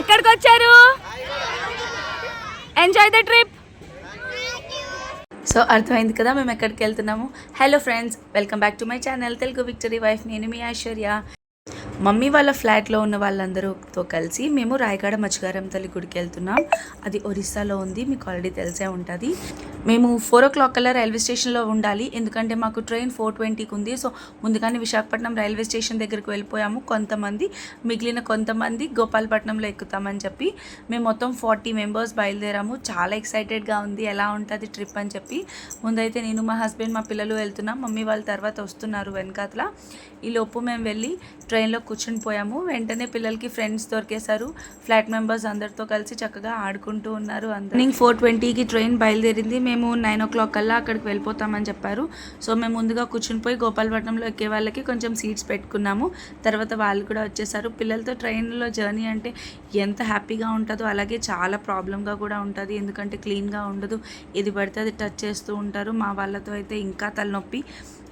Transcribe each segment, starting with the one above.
ఎక్కడికి వచ్చారు enjoy the trip so అర్థమైంది కదా మేము ఎక్కడికి వెళ్తున్నాము? Hello friends welcome back to my channel Telugu victory wife నేను మీ ఐశ్వర్య. మమ్మీ వాళ్ళ ఫ్లాట్లో ఉన్న వాళ్ళందరూతో కలిసి మేము రాయగడ మచ్చగారం తల్లి గుడికి వెళ్తున్నాం. అది ఒరిస్సాలో ఉంది మీకు ఆల్రెడీ తెలిసే ఉంటుంది. మేము ఫోర్ ఓ క్లాక్ కల్లా రైల్వే స్టేషన్లో ఉండాలి. ఎందుకంటే మాకు ట్రైన్ ఫోర్ ట్వంటీకి ఉంది. సో ముందుగానే విశాఖపట్నం రైల్వే స్టేషన్ దగ్గరికి వెళ్ళిపోయాము. కొంతమంది మిగిలిన కొంతమంది గోపాలపట్నంలో ఎక్కుతామని చెప్పి మేము మొత్తం ఫార్టీ మెంబర్స్ బయలుదేరాము. చాలా ఎక్సైటెడ్గా ఉంది. ఎలా ఉంటుంది ట్రిప్ అని చెప్పి. ముందైతే నేను మా హస్బెండ్ మా పిల్లలు వెళ్తున్నాం. మమ్మీ వాళ్ళ తర్వాత వస్తున్నారు వెనకాతల. ఈ లోపు మేము వెళ్ళి ట్రైన్లో కూర్చుని పోయాము. వెంటనే పిల్లలకి ఫ్రెండ్స్ దొరికేశారు. ఫ్లాట్ మెంబర్స్ అందరితో కలిసి చక్కగా ఆడుకుంటూ ఉన్నారు అందరూ. ఫోర్ ట్వంటీకి ట్రైన్ బయలుదేరింది. మేము నైన్ ఓ క్లాక్ కల్లా అక్కడికి వెళ్ళిపోతామని చెప్పారు. సో మేము ముందుగా కూర్చుని పోయి గోపాలపట్నంలో ఎక్కే వాళ్ళకి కొంచెం సీట్స్ పెట్టుకున్నాము. తర్వాత వాళ్ళు కూడా వచ్చేసారు పిల్లలతో ట్రైన్లో జర్నీ అంటే ఎంత హ్యాపీగా ఉంటుందో అలాగే చాలా ప్రాబ్లంగా కూడా ఉంటుంది. ఎందుకంటే క్లీన్గా ఉండదు. ఇది పడితే అది టచ్ చేస్తూ ఉంటారు. మా వాళ్ళతో అయితే ఇంకా తలనొప్పి.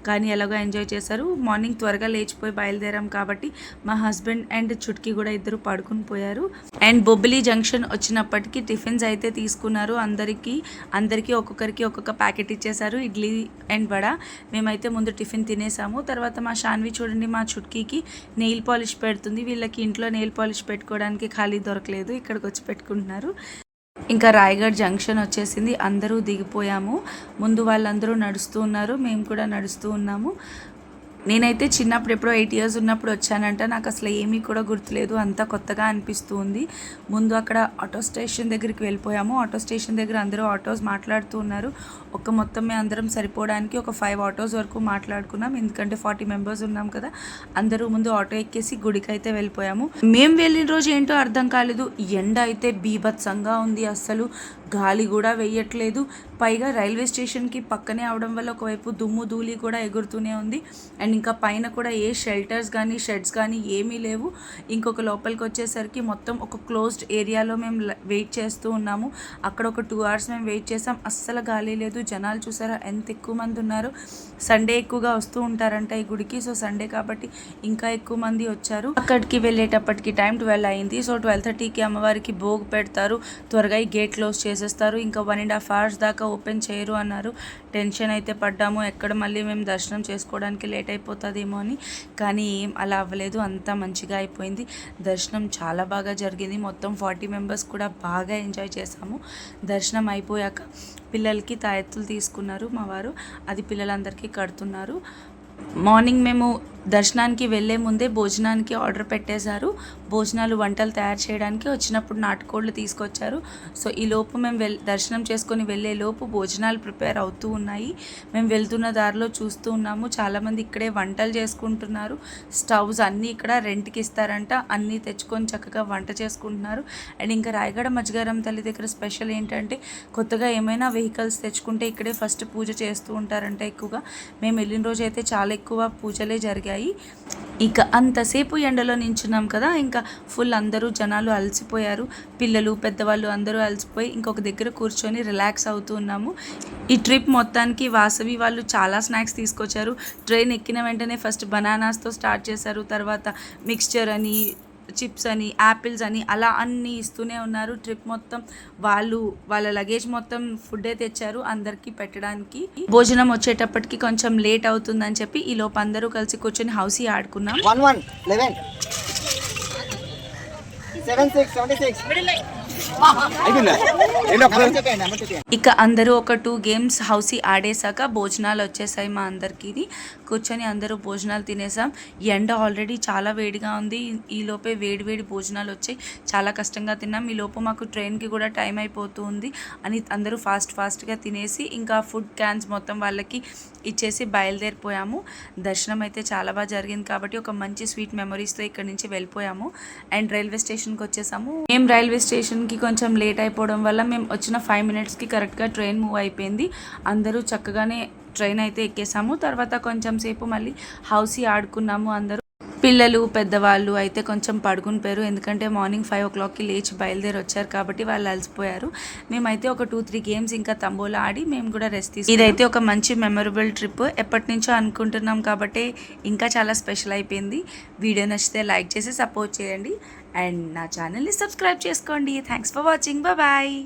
కానీ ఎలాగో ఎంజాయ్ చేశారు. మార్నింగ్ త్వరగా లేచిపోయి బయలుదేరాం కాబట్టి మా హస్బెండ్ అండ్ చుట్కీ కూడా ఇద్దరు పడుకుని పోయారు. అండ్ బొబ్బిలి జంక్షన్ వచ్చినప్పటికీ టిఫిన్స్ అయితే తీసుకున్నారు. అందరికీ అందరికీ ఒక్కొక్కరికి ఒక్కొక్క ప్యాకెట్ ఇచ్చేసారు ఇడ్లీ అండ్ వడ. మేమైతే ముందు టిఫిన్ తినేసాము. తర్వాత మా షాన్వి చూడండి మా చుట్కీకి నెయిల్ పాలిష్ పెడుతుంది. వీళ్ళకి ఇంట్లో నెయిల్ పాలిష్ పెట్టుకోవడానికి ఖాళీ దొరకలేదు. ఇక్కడికి వచ్చి పెట్టుకుంటున్నారు. ఇంకా రాయగఢ్ జంక్షన్ వచ్చేసింది. అందరూ దిగిపోయాము. ముందు వాళ్ళందరూ నడుస్తూ ఉన్నారు. మేము కూడా నడుస్తూ ఉన్నాము. నేనైతే చిన్నప్పుడు ఎప్పుడో ఎయిట్ ఇయర్స్ ఉన్నప్పుడు వచ్చానంట. నాకు అసలు ఏమీ కూడా గుర్తులేదు. అంతా కొత్తగా అనిపిస్తుంది. ముందు అక్కడ ఆటో స్టేషన్ దగ్గరికి వెళ్ళిపోయాము. ఆటో స్టేషన్ దగ్గర అందరూ ఆటోస్ మాట్లాడుతూ ఉన్నారు. ఒక మొత్తమే అందరం సరిపోవడానికి ఒక ఫైవ్ ఆటోస్ వరకు మాట్లాడుకున్నాం. ఎందుకంటే ఫార్టీ మెంబర్స్ ఉన్నాం కదా. అందరూ ముందు ఆటో ఎక్కేసి గుడికి అయితే వెళ్ళిపోయాము. మేము వెళ్ళిన రోజు ఏంటో అర్థం కాలేదు. ఎండ అయితే బీభత్సంగా ఉంది అస్సలు. గాలి కూడా వేయట్లేదు పైగా రైల్వే స్టేషన్కి పక్కనే అవడం వల్ల ఒకవైపు దుమ్ము ధూళి కూడా ఎగురుతూనే ఉంది. అండ్ ఇంకా పైన కూడా ఏ షెల్టర్స్ కానీ షెడ్స్ కానీ ఏమీ లేవు. ఇంకొక లోపలికి వచ్చేసరికి మొత్తం ఒక క్లోజ్డ్ ఏరియాలో మేము వెయిట్ చేస్తూ ఉన్నాము. అక్కడ ఒక టూ అవర్స్ మేము వెయిట్ చేసాం. అస్సలు గాలి లేదు. జనాలు చూసారా? ఎంత ఎక్కువ మంది ఉన్నారు. సండే ఎక్కువగా వస్తూ ఉంటారంట ఈ గుడికి. సో సండే కాబట్టి ఇంకా ఎక్కువ మంది వచ్చారు. అక్కడికి వెళ్ళేటప్పటికి టైం ట్వెల్వ్ అయింది. సో ట్వెల్వ్ థర్టీకి అమ్మవారికి భోగ్ పెడతారు. త్వరగా ఈ గేట్ క్లోజ్ చేసేస్తారు. ఇంకా వన్ అండ్ హాఫ్ అవర్స్ దాకా ఓపెన్ చేయరు అన్నారు. టెన్షన్ అయితే పడ్డాము. ఎక్కడ మళ్ళీ మేము దర్శనం చేసుకోవడానికి లేట్ అయిపోతుందేమో అని. కానీ ఏం అలా అవ్వలేదు. అంతా మంచిగా అయిపోయింది. దర్శనం చాలా బాగా జరిగింది. మొత్తం ఫార్టీ మెంబర్స్ కూడా బాగా ఎంజాయ్ చేసాము దర్శనం అయిపోయాక పిల్లలకి తాయెత్తులు తీసుకున్నారు మా వారు. అది పిల్లలందరికీ కడుతున్నారు. మార్నింగ్ మేము దర్శనానికి వెళ్ళే ముందే భోజనానికి ఆర్డర్ పెట్టేశారు. భోజనాలు వంటలు తయారు చేయడానికి వచ్చినప్పుడు నాటుకోళ్ళు తీసుకొచ్చారు. సో ఈ లోపు మేము వెల్ దర్శనం చేసుకొని వెళ్ళే లోపు భోజనాలు ప్రిపేర్ అవుతూ ఉన్నాయి. మేము వెళ్తున్న దారిలో చూస్తూ ఉన్నాము. చాలామంది ఇక్కడే వంటలు చేసుకుంటున్నారు. స్టవ్స్ అన్నీ ఇక్కడ రెంట్కి ఇస్తారంట. అన్నీ తెచ్చుకొని చక్కగా వంట చేసుకుంటున్నారు. అండ్ ఇంకా రాయగడ మజ్గారం తల్లి దగ్గర స్పెషల్ ఏంటంటే కొత్తగా ఏమైనా వెహికల్స్ తెచ్చుకుంటే ఇక్కడే ఫస్ట్ పూజ చేస్తూ ఉంటారంట ఎక్కువగా. మేము వెళ్ళిన రోజు అయితే చాలా ఎక్కువ పూజలే జరిగాయి. ఇక అంతసేపు ఎండలో నించున్నాం కదా ఇంకా ఫుల్ అందరూ జనాలు అలసిపోయారు. పిల్లలు పెద్దవాళ్ళు అందరూ అలసిపోయి ఇంకొక దగ్గర కూర్చొని రిలాక్స్ అవుతూ ఉన్నాము. ఈ ట్రిప్ మొత్తానికి వాసవి వాళ్ళు చాలా స్నాక్స్ తీసుకొచ్చారు. ట్రైన్ ఎక్కిన వెంటనే ఫస్ట్ బనానాస్తో స్టార్ట్ చేశారు. తర్వాత మిక్స్చర్ అని చిప్స్ అని యాపిల్స్ అని అలా అన్నీ ఇస్తూనే ఉన్నారు. ట్రిప్ మొత్తం వాళ్ళు వాళ్ళ లగేజ్ మొత్తం ఫుడ్డే తెచ్చారు అందరికీ పెట్టడానికి. భోజనం వచ్చేటప్పటికి కొంచెం లేట్ అవుతుందని చెప్పి ఈ లోపు అందరూ కలిసి కూర్చొని హౌసీ ఆడుకున్నాం. One one seven six seventy six. ఇక అందరూ ఒక టూ గేమ్స్ హౌసీ ఆడేశాక భోజనాలు వచ్చేసాయి మా అందరికీ కూర్చొని అందరూ భోజనాలు తినేసాం ఎండ ఆల్రెడీ చాలా వేడిగా ఉంది. ఈ లోపే వేడి వేడి భోజనాలు వచ్చాయి. చాలా కష్టంగా తిన్నాం. ఈ లోపు మాకు ట్రైన్కి కూడా టైం అయిపోతుంది అని అందరూ ఫాస్ట్ ఫాస్ట్గా తినేసి ఇంకా ఫుడ్ క్యాన్స్ మొత్తం వాళ్ళకి ఇచ్చేసి బయలుదేరిపోయాము. దర్శనం అయితే చాలా బాగా జరిగింది కాబట్టి ఒక మంచి స్వీట్ మెమరీస్తో ఇక్కడ నుంచి వెళ్ళిపోయాము. అండ్ రైల్వే స్టేషన్కి వచ్చేసాము. మేము రైల్వే స్టేషన్ ట్రైన్కి కొంచెం లేట్ అయిపోవడం వల్ల మేము వచ్చిన ఫైవ్ మినిట్స్కి కరెక్ట్గా ట్రైన్ మూవ్ అయిపోయింది. అందరూ చక్కగానే ట్రైన్ అయితే ఎక్కేసాము. తర్వాత కొంచెం సేపు మళ్ళీ హౌసీ ఆడుకున్నాము అందరూ. పిల్లలు పెద్దవాళ్ళు అయితే కొంచెం పడుకునిపోయారు ఎందుకంటే మార్నింగ్ ఫైవ్ ఓ క్లాక్కి లేచి బయలుదేరి వచ్చారు కాబట్టి వాళ్ళు అలసిపోయారు. మేమైతే ఒక టూ త్రీ గేమ్స్ ఇంకా తంబోలా ఆడి మేము కూడా రెస్ట్ తీసుకు ఇదైతే ఒక మంచి మెమొరబుల్ ట్రిప్. ఎప్పటి నుంచో అనుకుంటున్నాం కాబట్టి ఇంకా చాలా స్పెషల్ అయిపోయింది. వీడియో నచ్చితే లైక్ చేసి సపోర్ట్ చేయండి. అండ్ నా ఛానల్ని సబ్స్క్రైబ్ చేసుకోండి. Thanks for watching. బాయ్.